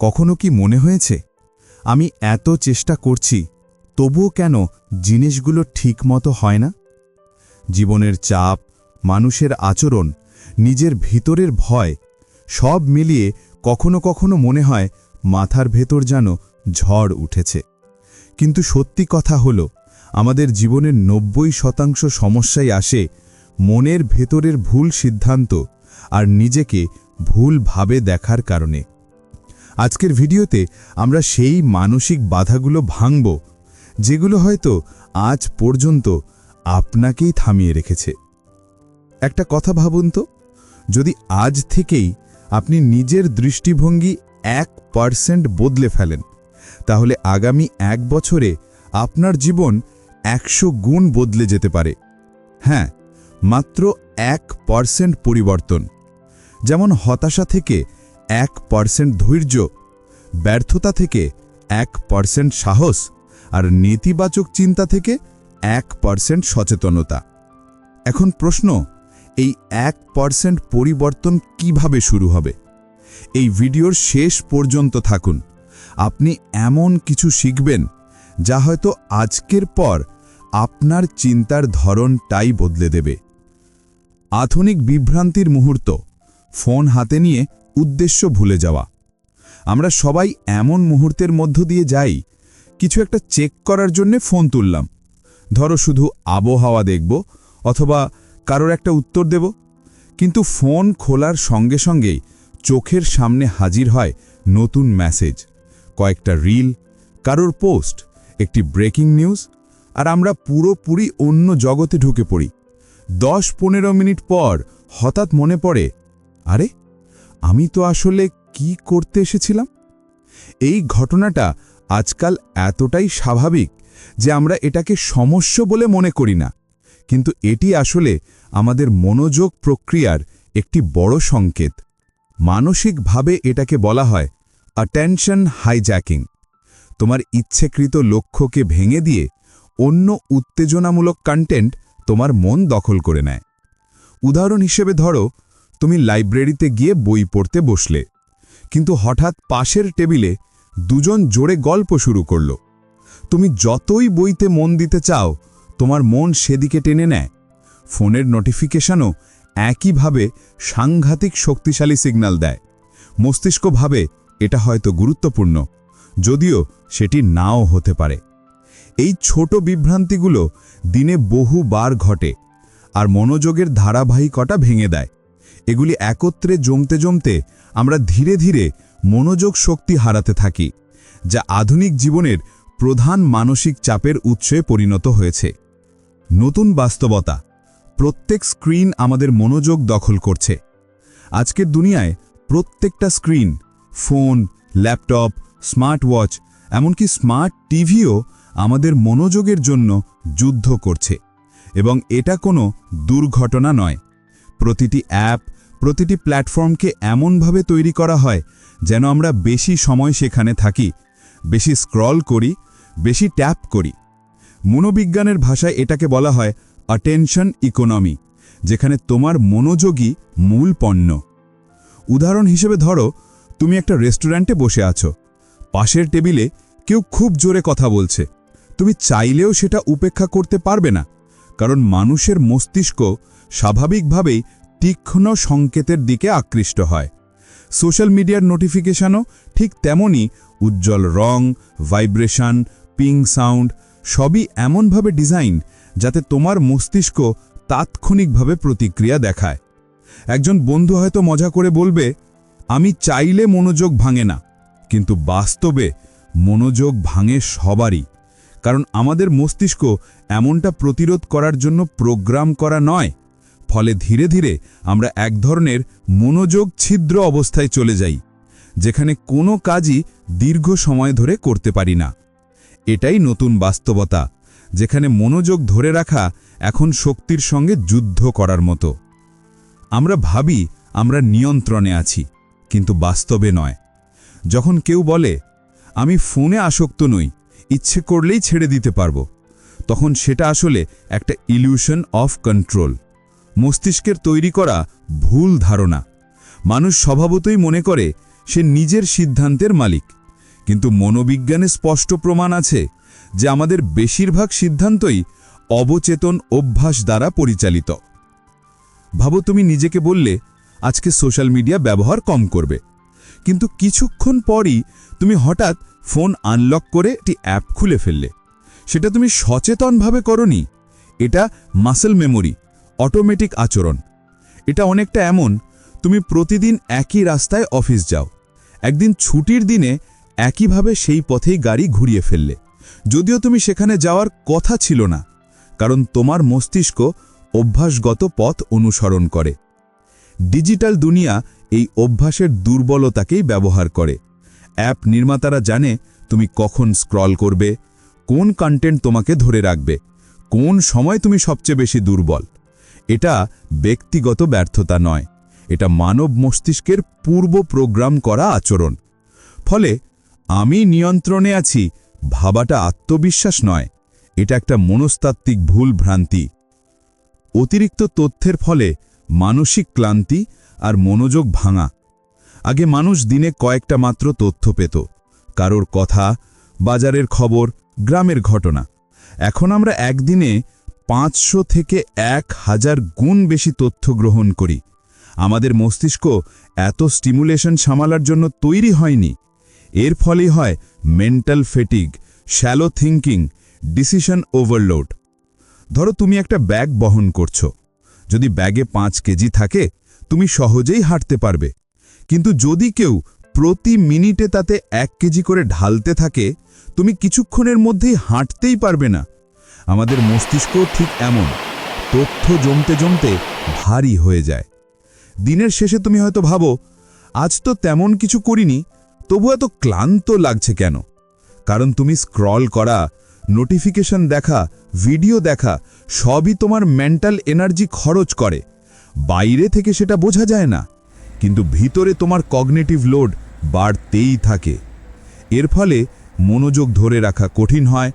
কখনো কি মনে হয়েছে? আমি এত চেষ্টা করছি, তবুও কেন জিনিসগুলো ঠিকমতো হয় না? জীবনের চাপ, মানুষের আচরণ, নিজের ভিতরের ভয়, সব মিলিয়ে কখনো কখনো মনে হয় মাথার ভেতর যেন ঝড় উঠেছে। কিন্তু সত্যি কথা হলো, আমাদের জীবনের নব্বই শতাংশ সমস্যাই আসে মনের ভেতরের ভুল সিদ্ধান্ত আর নিজেকে ভুলভাবে দেখার কারণে। আজকের ভিডিওতে আমরা সেই মানসিক বাধাগুলো ভাঙব, যেগুলো হয়তো আজ পর্যন্ত আপনাকেই থামিয়ে রেখেছে। একটা কথা ভাবুন তো, যদি আজ থেকেই আপনি নিজের দৃষ্টিভঙ্গি এক পার্সেন্ট বদলে ফেলেন, তাহলে আগামী এক বছরে আপনার জীবন একশো গুণ বদলে যেতে পারে। হ্যাঁ মাত্র এক পার্সেন্ট পরিবর্তন। যেমন হতাশা থেকে এক পার্সেন্ট ধৈর্য, ব্যর্থতা থেকে এক পার্সেন্ট সাহস আর নেতিবাচক চিন্তা থেকে এক পার্সেন্ট সচেতনতা। এখন প্রশ্ন, এই এক পার্সেন্ট পরিবর্তন কীভাবে শুরু হবে? এই ভিডিওর শেষ পর্যন্ত থাকুন। আপনি এমন কিছু শিখবেন যা হয়তো আজকের পর আপনার চিন্তার ধরনটাই বদলে দেবে। আধুনিক বিভ্রান্তির মুহূর্ত, ফোন হাতে নিয়ে উদ্দেশ্য ভুলে যাওয়া। আমরা সবাই এমন মুহূর্তের মধ্য দিয়ে যাই, কিছু একটা চেক করার জন্য ফোন তুললাম। ধরো শুধু আবহাওয়া দেখব অথবা কারোর একটা উত্তর দেব। কিন্তু ফোন খোলার সঙ্গে সঙ্গেই চোখের সামনে হাজির হয় নতুন মেসেজ, কয়েকটা রিল, কারোর পোস্ট, একটি ব্রেকিং নিউজ, আর আমরা পুরোপুরি অন্য জগতে ঢুকে পড়ি। দশ পনেরো মিনিট পর হঠাৎ মনে পড়ে, আরে আমি তো আসলে কি করতে এসেছিলাম? এই ঘটনাটা আজকাল এতটাই স্বাভাবিক যে আমরা এটাকে সমস্যা বলে মনে করি না। কিন্তু এটি আসলে আমাদের মনোযোগ প্রক্রিয়ার একটি বড় সংকেত। মানসিকভাবে এটাকে বলা হয় অ্যাটেনশন হাইজ্যাকিং তোমার ইচ্ছেকৃত লক্ষ্যকে ভেঙে দিয়ে অন্য উত্তেজনামূলক কন্টেন্ট তোমার মন দখল করে নেয়। উদাহরণ হিসেবে ধরো তুমি লাইব্রেরিতে গিয়ে বই পড়তে বসলে। কিন্তু হঠাৎ পাশের টেবিলে দুজন জোরে গল্প শুরু করল। তুমি যতই বইতে মন দিতে চাও, তোমার মন সেদিকে টেনে নেয়। ফোনের নোটিফিকেশনও একইভাবে সাংঘাতিক শক্তিশালী সিগন্যাল দেয়। মস্তিষ্ক ভাবে এটা হয়তো গুরুত্বপূর্ণ, যদিও সেটি নাও হতে পারে। এই ছোট বিভ্রান্তিগুলো দিনে বহুবার ঘটে, আর মনোযোগের ধারাবাহিকতা ভেঙে দেয়। এগুলি একত্রে জমতে জমতে আমরা ধীরে ধীরে মনোযোগ শক্তি হারাতে থাকি, যা আধুনিক জীবনের প্রধান মানসিক চাপের উৎসে পরিণত হয়েছে। নতুন বাস্তবতা, প্রত্যেক স্ক্রিন আমাদের মনোযোগ দখল করছে। আজকের দুনিয়ায় প্রত্যেকটা screen, phone, laptop smart watch এমনকি স্মার্ট টিভিও আমাদের মনোযোগের জন্য যুদ্ধ করছে। এবং এটা কোনো দুর্ঘটনা নয়। প্রতিটি অ্যাপ প্রতিটি প্ল্যাটফর্মকে এমনভাবে তৈরি করা হয় যেন আমরা বেশি সময় সেখানে থাকি, বেশি স্ক্রল করি, বেশি ট্যাপ করি। মনোবিজ্ঞানের ভাষায় এটাকে বলা হয় অটেনশন ইকোনমি যেখানে তোমার মনোযোগই মূল পণ্য। উদাহরণ হিসেবে ধরো, তুমি একটা রেস্টুরেন্টে বসে আছো। পাশের টেবিলে কেউ খুব জোরে কথা বলছে। তুমি চাইলেও সেটা উপেক্ষা করতে পারবে না, কারণ মানুষের মস্তিষ্ক স্বাভাবিকভাবেই তীক্ষ্ণ সংকেতের দিকে আকৃষ্ট হয়। সোশ্যাল মিডিয়ার নোটিফিকেশনও ঠিক তেমনই উজ্জ্বল রং, ভাইব্রেশন পিং সাউন্ড সবই এমনভাবে ডিজাইন যাতে তোমার মস্তিষ্ক তাৎক্ষণিকভাবে প্রতিক্রিয়া দেখায়। একজন বন্ধু হয়তো মজা করে বলবে, আমি চাইলে মনোযোগ ভাঙে না। কিন্তু বাস্তবে মনোযোগ ভাঙে সবারই, কারণ আমাদের মস্তিষ্ক এমনটা প্রতিরোধ করার জন্য প্রোগ্রাম করা নয়। ফলে ধীরে ধীরে আমরা এক ধরনের মনোযোগ ছিদ্র অবস্থায় চলে যাই, যেখানে কোনো কাজই দীর্ঘ সময় ধরে করতে পারি না। এটাই নতুন বাস্তবতা, যেখানে মনোযোগ ধরে রাখা এখন শক্তির সঙ্গে যুদ্ধ করার মতো। আমরা ভাবি আমরা নিয়ন্ত্রণে আছি, কিন্তু বাস্তবে নয়। যখন কেউ বলে, আমি ফোনে আসক্ত নই, ইচ্ছে করলেই ছেড়ে দিতে পারব, তখন সেটা আসলে একটা ইলিউশন অফ কন্ট্রোল। মস্তিষ্কের তৈরি করা ভুল ধারণা। মানুষ স্বভাবতই মনে করে সে নিজের সিদ্ধান্তের মালিক। কিন্তু মনোবিজ্ঞানে স্পষ্ট প্রমাণ আছে যে আমাদের বেশিরভাগ সিদ্ধান্তই অবচেতন অভ্যাস দ্বারা পরিচালিত। ভাবো তুমি নিজেকে বললে, আজকে সোশ্যাল মিডিয়া ব্যবহার কম করবে। কিন্তু কিছুক্ষণ পরই তুমি হঠাৎ ফোন আনলক করে একটি অ্যাপ খুলে ফেললে। সেটা তুমি সচেতনভাবে করনি। এটা মাসেল মেমোরি। অটোমেটিক আচরণ। এটা অনেকটা এমন, তুমি প্রতিদিন একই রাস্তায় অফিস যাও। একদিন ছুটির দিনে একইভাবে সেই পথেই গাড়ি ঘুরিয়ে ফেললে। যদিও তুমি সেখানে যাওয়ার কথা ছিল না, কারণ তোমার মস্তিষ্ক অভ্যাসগত পথ অনুসরণ করে। ডিজিটাল দুনিয়া এই অভ্যাসের দুর্বলতাকেই ব্যবহার করে। অ্যাপ নির্মাতারা জানে তুমি কখন স্ক্রল করবে, কোন কন্টেন্ট তোমাকে ধরে রাখবে, কোন সময় তুমি সবচেয়ে বেশি দুর্বল। এটা ব্যক্তিগত ব্যর্থতা নয়। এটা মানব মস্তিষ্কের পূর্ব প্রোগ্রাম করা আচরণ। ফলে আমি নিয়ন্ত্রণে আছি, ভাবাটা আত্মবিশ্বাস নয়। এটা একটা মনস্তাত্ত্বিক ভুল ভ্রান্তি। অতিরিক্ত তথ্যের ফলে মানসিক ক্লান্তি আর মনোযোগ ভাঙা। আগে মানুষ দিনে কয়েকটা মাত্র তথ্য পেত। কারোর কথা, বাজারের খবর, গ্রামের ঘটনা। এখন আমরা একদিনে পাঁচশো থেকে এক হাজার গুণ বেশি তথ্য গ্রহণ করি। আমাদের মস্তিষ্ক এত স্টিমুলেশন সামালার জন্য তৈরি হয়নি। এর ফলেই হয় mental fatigue, shallow thinking decision overload. ধরো তুমি একটা ব্যাগ বহন করছ। যদি ব্যাগে পাঁচ কেজি থাকে, তুমি সহজেই হাঁটতে পারবে। কিন্তু যদি কেউ প্রতি মিনিটে তাতে এক কেজি করে ঢালতে থাকে, তুমি কিছুক্ষণের মধ্যেই হাঁটতেই পারবে না। আমাদের মস্তিষ্ক ঠিক এমন। তথ্য জমতে জমতে ভারী হয়ে যায়। দিনের শেষে তুমি হয়তো ভাবো, আজ তো তেমন কিছু করিনি, তবু এত ক্লান্ত লাগছে কেন? কারণ তুমি স্ক্রল করা, নোটিফিকেশন দেখা, ভিডিও দেখা, সবই তোমার মেন্টাল এনার্জি খরচ করে। বাইরে থেকে সেটা বোঝা যায় না, কিন্তু ভিতরে তোমার কগনেটিভ লোড বাড়তেই থাকে। এর ফলে মনোযোগ ধরে রাখা কঠিন হয়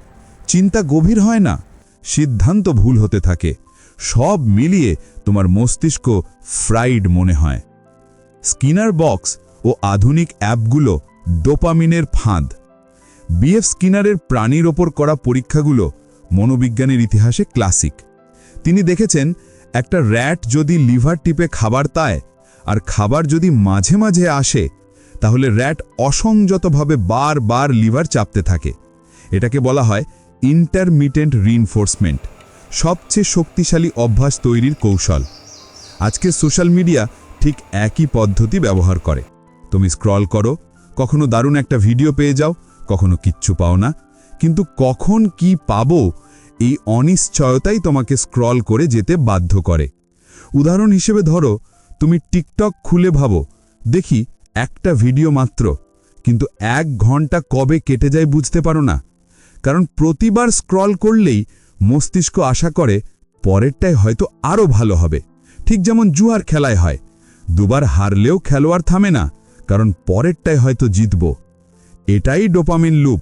চিন্তা গভীর হয় না, সিদ্ধান্ত ভুল হতে থাকে। সব মিলিয়ে তোমার মস্তিষ্ক ফ্রাইড মনে হয়। স্কিনার বক্স ও আধুনিক অ্যাপগুলো ডোপামিনের ফাঁদ। বিএফ স্কিনারের প্রাণীর ওপর করা পরীক্ষাগুলো মনোবিজ্ঞানের ইতিহাসে ক্লাসিক তিনি দেখেছেন, একটা র্যাট যদি লিভার টিপে খাবার তায়, আর খাবার যদি মাঝে মাঝে আসে, তাহলে র্যাট অসংযতভাবে বারবার লিভার চাপতে থাকে। এটাকে বলা হয় ইন্টারমিটেন্ট রিইনফোর্সমেন্ট সবচেয়ে শক্তিশালী অভ্যাস তৈরির কৌশল। আজকে সোশ্যাল মিডিয়া ঠিক একই পদ্ধতি ব্যবহার করে। তুমি স্ক্রল করো, কখনো দারুণ একটা ভিডিও পেয়ে যাও, কখনো কিচ্ছু পাও না। কিন্তু কখন কি পাবো, এই অনিশ্চয়তাই তোমাকে স্ক্রল করে যেতে বাধ্য করে। উদাহরণ হিসেবে ধরো, তুমি টিকটক খুলে ভাবো, দেখি একটা ভিডিও মাত্র, কিন্তু এক ঘণ্টা কবে কেটে যায় বুঝতে পারো না। কারণ প্রতিবার স্ক্রল করলেই মস্তিষ্ক আশা করে পরেরটাই হয়তো আরও ভালো হবে। ঠিক যেমন জুয়ার খেলায় হয়। দুবার হারলেও খেলোয়াড় থামে না, কারণ পরেরটাই হয়তো জিতব। এটাই ডোপামিন লুপ।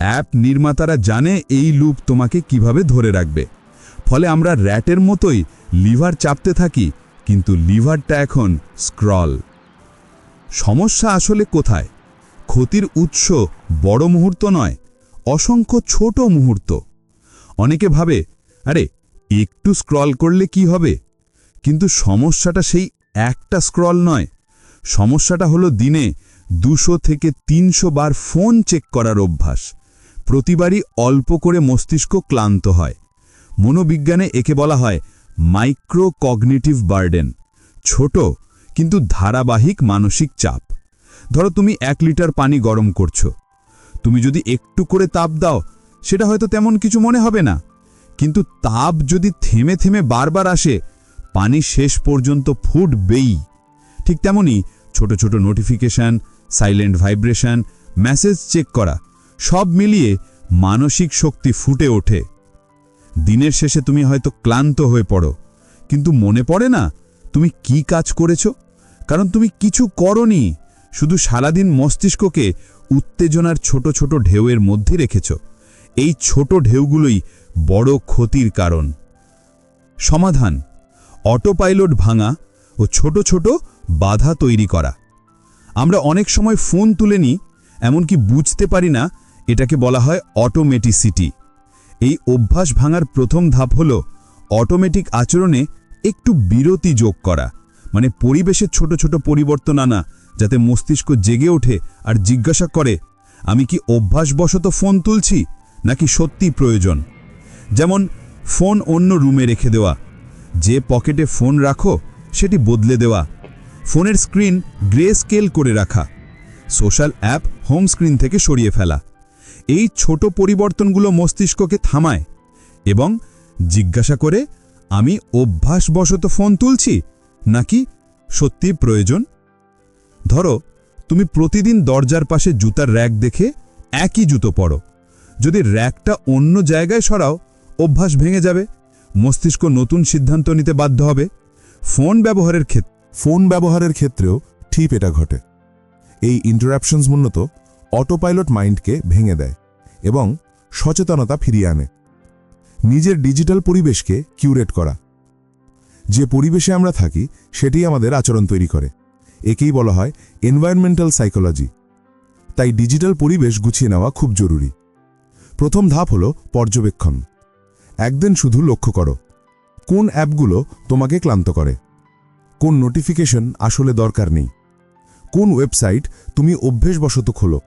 অ্যাপ নির্মাতারা জানে এই লুপ তোমাকে কীভাবে ধরে রাখবে। ফলে আমরা র্যাটের মতোই লিভার চাপতে থাকি, কিন্তু লিভারটা এখন স্ক্রল। সমস্যা আসলে কোথায়? ক্ষতির উৎস বড় মুহূর্ত নয় অসংখ্য ছোট মুহূর্ত। অনেকে ভাবে, আরে, একটু স্ক্রল করলে কি হবে? কিন্তু সমস্যাটা সেই একটা স্ক্রল নয়। সমস্যাটা হলো দিনে দুশো থেকে তিনশো বার ফোন চেক করার অভ্যাস। প্রতিবারই অল্প করে মস্তিষ্ক ক্লান্ত হয়। মনোবিজ্ঞানে একে বলা হয় মাইক্রো কগনিটিভ বার্ডেন। ছোট, কিন্তু ধারাবাহিক মানসিক চাপ। ধরো তুমি এক লিটার পানি গরম করছ। তুমি যদি একটু করে তাপ দাও, সেটা হয়তো তেমন কিছু মনে হবে না। কিন্তু তাপ যদি থেমে থেমে বারবার আসে, পানি শেষ পর্যন্ত ফুটবেই। ঠিক তেমনি ছোট ছোট notification, silent vibration, message check করা, সব মিলিয়ে মানসিক শক্তি ফুটে ওঠে। দিনের শেষে তুমি হয়তো ক্লান্ত হয়ে পড়ো, কিন্তু মনে পড়ে না তুমি কি কাজ করেছ? কারণ তুমি কিছু করনি, শুধু সারাদিন মস্তিষ্ককে উত্তেজনার ছোট ছোট ঢেউয়ের মধ্যে রেখেছ। এই ছোট ঢেউগুলোই বড় ক্ষতির কারণ। সমাধান, অটোপাইলট ভাঙা ও ছোট ছোট বাধা তৈরি করা। আমরা অনেক সময় ফোন তুলে নিই, এমনকি বুঝতে পারি না, এটাকে বলা হয় অটোমেটিসিটি। এই অভ্যাস ভাঙার প্রথম ধাপ হল অটোমেটিক আচরণে একটু বিরতি যোগ করা মানে পরিবেশের ছোট ছোট পরিবর্তন আনা যাতে মস্তিষ্ক জেগে ওঠে আর জিজ্ঞাসা করে, আমি কি অভ্যাসবশত ফোন তুলছি নাকি সত্যি প্রয়োজন? যেমন, ফোন অন্য রুমে রেখে দেওয়া, যে পকেটে ফোন রাখো, সেটি বদলে দেওয়া। ফোনের স্ক্রিন গ্রে স্কেল করে রাখা, সোশ্যাল অ্যাপ হোম স্ক্রিন থেকে সরিয়ে ফেলা। এই ছোট পরিবর্তনগুলো মস্তিষ্ককে থামায় এবং জিজ্ঞাসা করে, আমি অভ্যাসবশত ফোন তুলছি নাকি সত্যি প্রয়োজন? ধরো, তুমি প্রতিদিন দরজার পাশে জুতার র্যাক দেখে একই জুতো পরো। যদি র্যাকটা অন্য জায়গায় সরাও, অভ্যাস ভেঙে যাবে। মস্তিষ্ক নতুন সিদ্ধান্ত নিতে বাধ্য হবে। ফোন ব্যবহারের ক্ষেত্রে ফোন ব্যবহারের ক্ষেত্রেও ঠিক এটা ঘটে। এই ইন্টারাপশনস মূলত অটোপাইলট মাইন্ডকে ভেঙে দেয় এবং সচেতনতা ফিরিয়ে আনে। নিজের ডিজিটাল পরিবেশকে কিউরেট করা। যে পরিবেশে আমরা থাকি সেটি আমাদের আচরণ তৈরি করে। একেই বলা হয় এনভায়রনমেন্টাল সাইকোলজি তাই ডিজিটাল পরিবেশ গুছিয়ে নেওয়া খুব জরুরি। প্রথম ধাপ হল পর্যবেক্ষণ। একদিন শুধু লক্ষ্য করো, কোন অ্যাপগুলো তোমাকে ক্লান্ত করে, কোন নোটিফিকেশন আসলে দরকার নেই, কোন ওয়েবসাইট তুমি অভ্যেসবশত খোলো।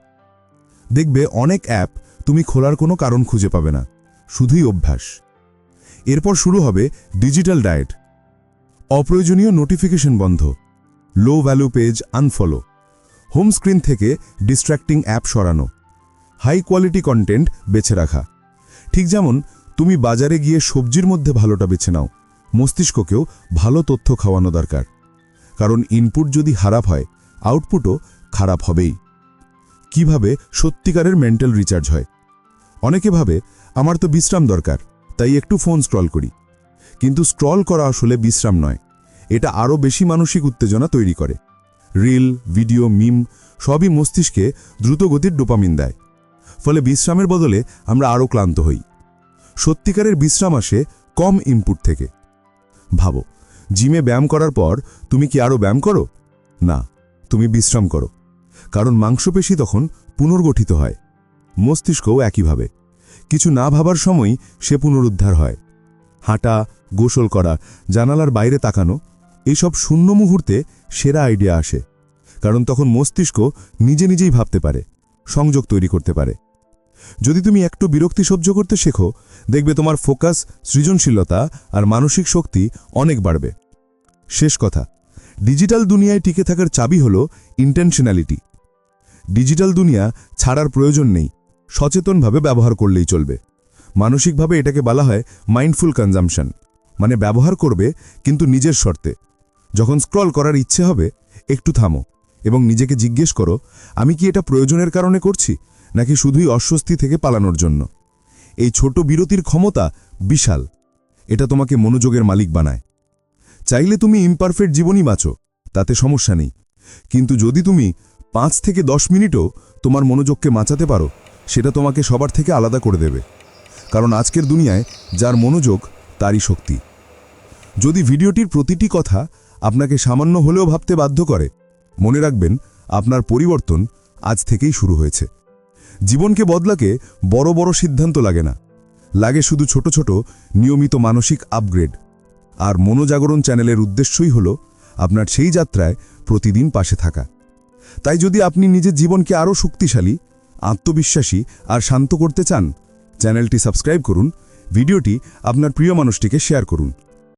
দেখবে অনেক অ্যাপ তুমি খোলার কোনো কারণ খুঁজে পাবে না, শুধুই অভ্যাস। এরপর শুরু হবে ডিজিটাল ডায়েট অপ্রয়োজনীয় নোটিফিকেশন বন্ধ। Low value page unfollow home screen থেকে ডিস্ট্র্যাক্টিং অ্যাপ সরানো। হাই কোয়ালিটি কন্টেন্ট বেছে রাখা। ঠিক যেমন, তুমি বাজারে গিয়ে সবজির মধ্যে ভালোটা বেছে নাও। মস্তিষ্ককেও ভালো তথ্য খাওয়ানো দরকার। কারণ ইনপুট যদি খারাপ হয় আউটপুটও খারাপ হবেই। কীভাবে সত্যিকারের মেন্টাল রিচার্জ হয়? অনেকে ভাবে, আমার তো বিশ্রাম দরকার, তাই একটু ফোন স্ক্রল করি। কিন্তু স্ক্রল করা আসলে বিশ্রাম নয়। এটা আরও বেশি মানসিক উত্তেজনা তৈরি করে। রিল, ভিডিও, মিম সবই মস্তিষ্কে দ্রুতগতির ডোপামিন দেয়। ফলে বিশ্রামের বদলে আমরা আরও ক্লান্ত হই। সত্যিকারের বিশ্রাম আসে কম ইনপুট থেকে। ভাবো, জিমে ব্যায়াম করার পর তুমি কি আরও ব্যায়াম করো? না, তুমি বিশ্রাম করো। কারণ মাংসপেশি তখন পুনর্গঠিত হয়। মস্তিষ্কও একইভাবে। কিছু না ভাবার সময়ই সে পুনরুদ্ধার হয়। হাঁটা, গোসল করা, জানালার বাইরে তাকানো এইসব শূন্য মুহূর্তে সেরা আইডিয়া আসে। কারণ তখন মস্তিষ্ক নিজে নিজেই ভাবতে পারে, সংযোগ তৈরি করতে পারে। যদি তুমি একটু বিরক্তি সহ্য করতে শেখো, দেখবে তোমার ফোকাস, সৃজনশীলতা আর মানসিক শক্তি অনেক বাড়বে। শেষ কথা, ডিজিটাল দুনিয়ায় টিকে থাকার চাবি হল ইন্টেনশনালিটি ডিজিটাল দুনিয়া ছাড়ার প্রয়োজন নেই, সচেতনভাবে ব্যবহার করলেই চলবে। মানসিকভাবে এটাকে বলা হয় মাইন্ডফুল কনজামশন মানে ব্যবহার করবে কিন্তু নিজের শর্তে। যখন স্ক্রল করার ইচ্ছে হবে, একটু থামো এবং নিজেকে জিজ্ঞেস করো, আমি কি এটা প্রয়োজনের কারণে করছি, নাকি শুধুই অস্বস্তি থেকে পালানোর জন্য? এই ছোট বিরতির ক্ষমতা বিশাল। এটা তোমাকে মনোযোগের মালিক বানায়। চাইলে তুমি ইমপারফেক্ট জীবনই বাঁচো, তাতে সমস্যা নেই। কিন্তু যদি তুমি পাঁচ থেকে দশ মিনিটও তোমার মনোযোগকে বাঁচাতে পারো, সেটা তোমাকে সবার থেকে আলাদা করে দেবে। কারণ আজকের দুনিয়ায় যার মনোযোগ, তারই শক্তি। যদি ভিডিওটির প্রতিটি কথা আপনাকে সামান্য হলেও ভাবতে বাধ্য করে। মনে রাখবেন, আপনার পরিবর্তন আজ থেকেই শুরু হয়েছে। জীবনকে বদলাকে বড় বড় সিদ্ধান্ত লাগে না। লাগে শুধু ছোট ছোট, নিয়মিত মানসিক আপগ্রেড আর মনোজাগরণ চ্যানেলের উদ্দেশ্যই হল আপনার সেই যাত্রায় প্রতিদিন পাশে থাকা। তাই যদি আপনি নিজের জীবনকে আরও শক্তিশালী, আত্মবিশ্বাসী আর শান্ত করতে চান, চ্যানেলটি সাবস্ক্রাইব করুন, ভিডিওটি আপনার প্রিয় মানুষটিকে শেয়ার করুন।